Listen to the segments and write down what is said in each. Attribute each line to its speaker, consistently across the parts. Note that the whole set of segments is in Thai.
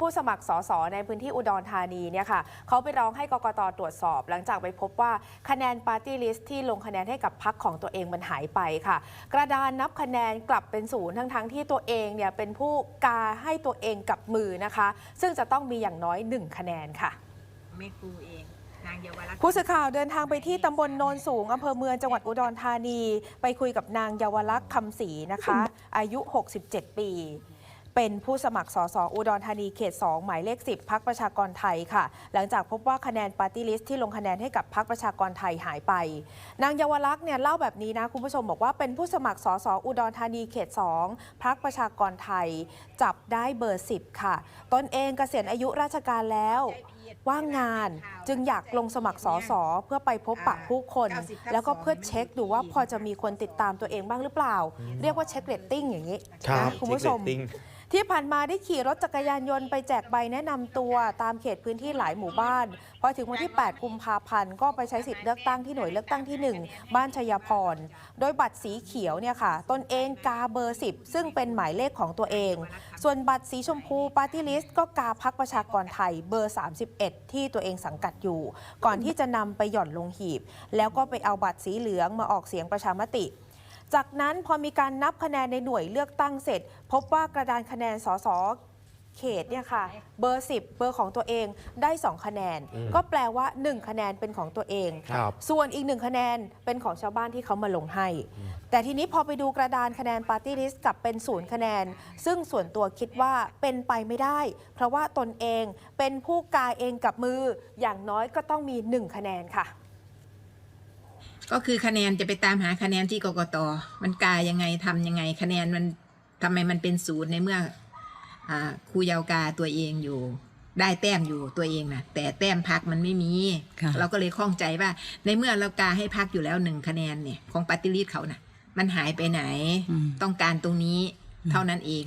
Speaker 1: ผู้สมัครสสในพื้นที่อุดรธานีเนี่ยค่ะเขาไปร้องให้กกตตรวจสอบ หลังจากไปพบว่าคะแนนปาร์ตี้ลิสต์ที่ลงคะแนนให้กับพักของตัวเองมันหายไปค่ะ กระดานนับคะแนนกลับเป็นศูนย์ทั้งๆที่ตัวเองเนี่ยเป็นผู้กาให้ตัวเองกับมือนะคะ ซึ่งจะต้องมีอย่างน้อย 1 คะแนนค่ะ
Speaker 2: แม่ครูเองนางเยาวรักษณ์
Speaker 1: ผู้สื่อข่าวเดินทางไปที่ตำบลโนนสูงอำเภอเมืองจังหวัดอุดรธานี ไปคุยกับนางเยาวลักษณ์คำศรีนะคะ อายุ 67 ปี เป็นผู้สมัครสสอุดรธานีเขต 2 หมายเลข 10พักประชากรไทยค่ะ หลังจากพบว่าคะแนนปาร์ตี้ลิสต์ที่ลงคะแนนให้กับพักประชากรไทยหายไป นางเยาวลักษณ์เนี่ยเล่าแบบนี้นะคุณผู้ชมบอกว่าเป็นผู้สมัครสสอุดรธานีเขต 2พักประชากรไทย จับได้เบอร์ 10 ค่ะ ตนเองเกษียณอายุราชการแล้วว่างงานจึงอยากลงสมัครสอสอเพื่อไปพบปะผู้คน แล้วก็เพื่อเช็คดูว่าพอจะมีคนติดตามตัวเองบ้างหรือเปล่า เรียกว่าเช็คเรตติ้งอย่างนี้นะคุณผู้ชมที่ผ่านมาได้ขี่รถจักรยานยนต์ไปแจกใบแนะนำตัวตามเขตพื้นที่หลายหมู่บ้าน พอถึงวันที่ 8 กุมภาพันธ์ก็ไปใช้สิทธิ์เลือกตั้งที่หน่วยเลือกตั้งที่ 1 บ้านชัยพร โดยบัตรสีเขียวเนี่ยค่ะ ตนเองกาเบอร์ 10 ซึ่งเป็นหมายเลขของตัวเอง ส่วนบัตรสีชมพูปาร์ตี้ลิสต์ก็กาพักประชากรไทยเบอร์ 31 ที่ตัวเองสังกัดอยู่ ก่อนที่จะนำไปหย่อนลงหีบ แล้วก็ไปเอาบัตรสีเหลืองมาออกเสียงประชามติ จากนั้นพอมีการนับคะแนนในหน่วยเลือกตั้งเสร็จ พบว่ากระดานคะแนนสสเขตเนี่ยค่ะเบอร์ 10 เบอร์ของตัวเองได้ 2 คะแนน
Speaker 3: อืม
Speaker 1: ก็แปลว่า 1 คะแนนเป็นของตัวเอง
Speaker 3: ครับ
Speaker 1: ส่วนอีกหนึ่งคะแนนเป็นของชาวบ้านที่เขามาลงให้ แต่ทีนี้พอไปดูกระดานคะแนนปาร์ตี้ลิสต์กลับเป็นศูนย์คะแนน ซึ่งส่วนตัวคิดว่าเป็นไปไม่ได้ เพราะว่าตนเองเป็นผู้กาเองกับมืออย่างน้อยก็ต้องมี 1 คะแนนค่ะ
Speaker 2: ก็คือคะแนนจะไปตามหาคะแนนที่กกต มันกายยังไงทำยังไงคะแนนมันทำไมมันเป็นศูนย์ในเมื่ออ่าครูเยาวกาตัวเองอยู่ ได้แต้มอยู่ตัวเองนะแต่แต้มพักมันไม่มี
Speaker 4: ค่ะ
Speaker 2: เราก็เลยข้องใจว่า ในเมื่อเรากาให้พักอยู่แล้วหนึ่งคะแนนเนี่ยของปฏิริษีเขาน่ะ มันหายไปไหน
Speaker 4: อืม
Speaker 2: ต้องการตรงนี้เท่านั้นเอง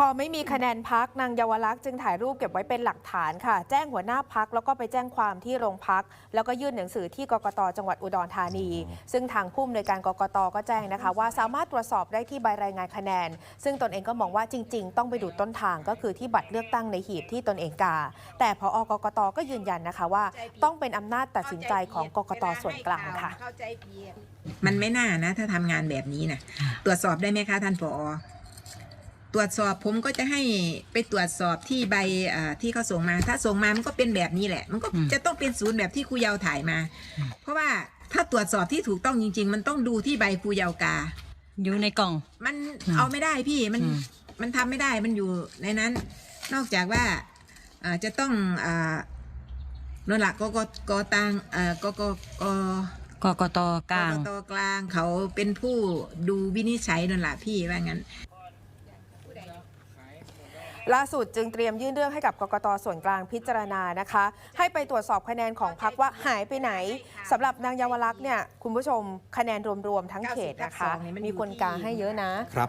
Speaker 1: พอไม่มีคะแนนพักนางเยาวลักษณ์จึงถ่ายรูปเก็บไว้เป็นหลักฐานค่ะ แจ้งหัวหน้าพักแล้วก็ไปแจ้งความที่โรงพัก แล้วก็ยื่นหนังสือที่กกตจังหวัดอุดรธานี ซึ่งทางผู้อำนวยการกกตก็แจ้งนะคะ ว่าสามารถตรวจสอบได้ที่ใบรายงานคะแนน ซึ่งตนเองก็มองว่าจริง ๆ ต้องไปดูต้นทางก็คือที่บัตรเลือกตั้งในหีบที่ตนเองกา แต่พอกกตก็ยืนยันนะคะว่า ต้องเป็นอำนาจตัดสินใจของกกตส่วนกลางค่ะ
Speaker 2: มันไม่น่านะ ถ้าทำงานแบบนี้นะตรวจสอบได้ไหมคะท่านผอ ตรวจสอบผมก็จะให้ไปตรวจสอบที่ใบอ่าที่เขาส่งมา ถ้าส่งมามันก็เป็นแบบนี้แหละ มันก็
Speaker 4: อืม
Speaker 2: จะต้องเป็นศูนย์แบบที่ครูเยาวถ่ายมา เพราะว่าถ้าตรวจสอบที่ถูกต้องจริง ๆ มันต้องดูที่ใบครูเยาวกา
Speaker 4: อยู่ในกล่อง
Speaker 2: มัน
Speaker 4: อืม
Speaker 2: เอาไม่ได้พี่มัน
Speaker 4: อืม
Speaker 2: มันทำไม่ได้มันอยู่ในนั้น นอกจากว่าอ่าจะต้องอ่านั่นแหละกกกตังเอ่อกกก
Speaker 4: กกตกลาง
Speaker 2: กตกลางเขาเป็นผู้ดูวินิจฉัยนั่นแหละพี่ว่างั้น
Speaker 1: ล่าสุดจึงเตรียมยื่นเรื่องให้กับกกตส่วนกลางพิจารณานะคะ ให้ไปตรวจสอบคะแนนของพรรคว่าหายไปไหนสำหรับนางเยาวลักษณ์เนี่ยคุณผู้ชมคะแนนรวมๆทั้งเขตนะคะ
Speaker 2: 90นี่มันอยู่
Speaker 1: มีคนกาให้เยอะนะ
Speaker 3: ครับ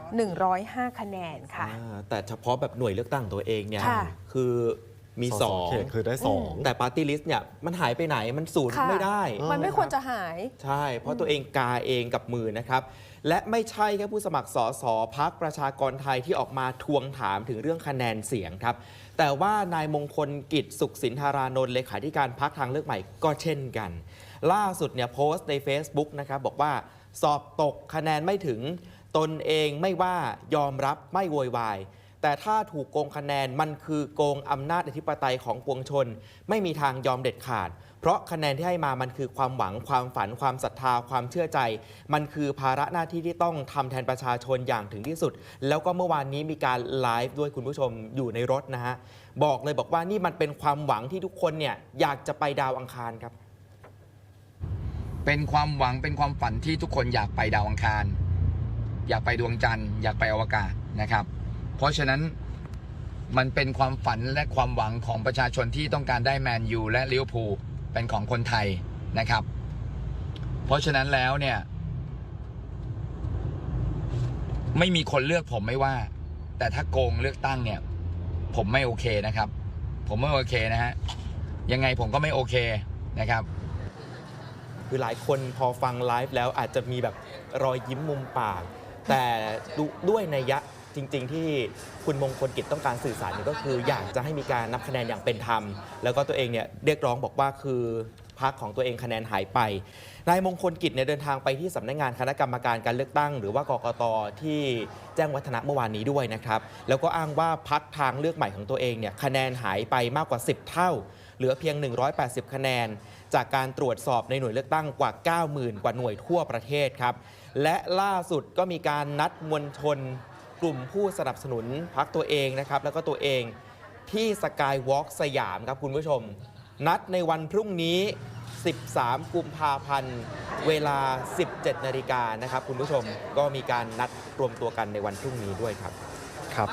Speaker 1: 105 คะแนนค่ะ
Speaker 3: อ่าแต่เฉพาะแบบหน่วยเลือกตั้งตัวเองเนี่ย
Speaker 1: ค่ะ
Speaker 3: คือ มี
Speaker 5: ส
Speaker 3: ส
Speaker 5: อ
Speaker 3: องง
Speaker 5: เขตคือได้สอง
Speaker 3: แต่ปาร์ตี้ลิสต์เนี่ยมันหายไปไหนมันศูนย์
Speaker 1: ค่ะ
Speaker 3: ไม่ได้
Speaker 1: มันไม่ควรจะหาย
Speaker 3: ใช่ เพราะตัวเองกาเองกับมือนะครับ และไม่ใช่แค่ผู้สมัครสสพักประชากรไทยที่ออกมาทวงถามถึงเรื่องคะแนนเสียงครับ แต่ว่านายมงคลกิจสุขสินธารานนท์เลขาธิการพักทางเลือกใหม่ก็เช่นกัน ล่าสุดเนี่ยโพสต์ใน Facebook นะครับบอกว่าสอบตกคะแนนไม่ถึง ตนเองไม่ว่ายอมรับไม่โวยวาย แต่ถ้าถูกโกงคะแนนมันคือโกงอำนาจอธิปไตยของปวงชน ไม่มีทางยอมเด็ดขาด เพราะคะแนนที่ให้มามันคือความหวังความฝันความศรัทธาความเชื่อใจ มันคือภาระหน้าที่ที่ต้องทำแทนประชาชนอย่างถึงที่สุด แล้วก็เมื่อวานนี้มีการไลฟ์ด้วยคุณผู้ชมอยู่ในรถนะฮะบอกเลยบอกว่านี่มันเป็นความหวังที่ทุกคนเนี่ยอยากจะไปดาวอังคารครับ
Speaker 6: เป็นความหวังเป็นความฝันที่ทุกคนอยากไปดาวอังคาร อยากไปดวงจันทร์อยากไปอวกาศนะครับ เพราะฉะนั้นมันเป็นความฝันและความหวังของประชาชนที่ต้องการได้แมนยูและลิเวอร์พูลเป็นของคนไทยนะครับ เพราะฉะนั้นแล้วเนี่ย ไม่มีคนเลือกผมไม่ว่า แต่ถ้าโกงเลือกตั้งเนี่ย ผมไม่โอเคนะครับ ผมไม่โอเคนะฮะยังไงผมก็ไม่โอเคนะครับ
Speaker 3: คือหลายคนพอฟังไลฟ์แล้วอาจจะมีแบบรอยยิ้มมุมปาก แต่ดูด้วยนัยยะ จริง ๆ ที่คุณมงคลกิจต้องการสื่อสารเนี่ยก็คืออยากจะให้มีการนับคะแนนอย่างเป็นธรรม แล้วก็ตัวเองเนี่ยเรียกร้องบอกว่าคือพักของตัวเองคะแนนหายไป นายมงคลกิจเนี่ยเดินทางไปที่สำนักงานคณะกรรมการการเลือกตั้ง หรือว่ากกตที่แจ้งวัฒนะเมื่อวานนี้ด้วยนะครับ แล้วก็อ้างว่าพักทางเลือกใหม่ของตัวเองเนี่ยคะแนนหายไปมากกว่า 10 เท่า เหลือเพียง 180 คะแนน จากการตรวจสอบในหน่วยเลือกตั้งกว่า 90,000 กว่าหน่วยทั่วประเทศครับ และล่าสุดก็มีการนัดมวลชน กลุ่มผู้สนับสนุนพักตัวเองนะครับ แล้วก็ตัวเองที่สกายวอล์กสยามครับคุณผู้ชม นัดในวันพรุ่งนี้ 13 กุมภาพันธ์ เวลา 17 นาฬิกานะครับคุณผู้ชมก็มีการนัดรวมตัวกันในวันพรุ่งนี้ด้วยครับ
Speaker 5: ครับ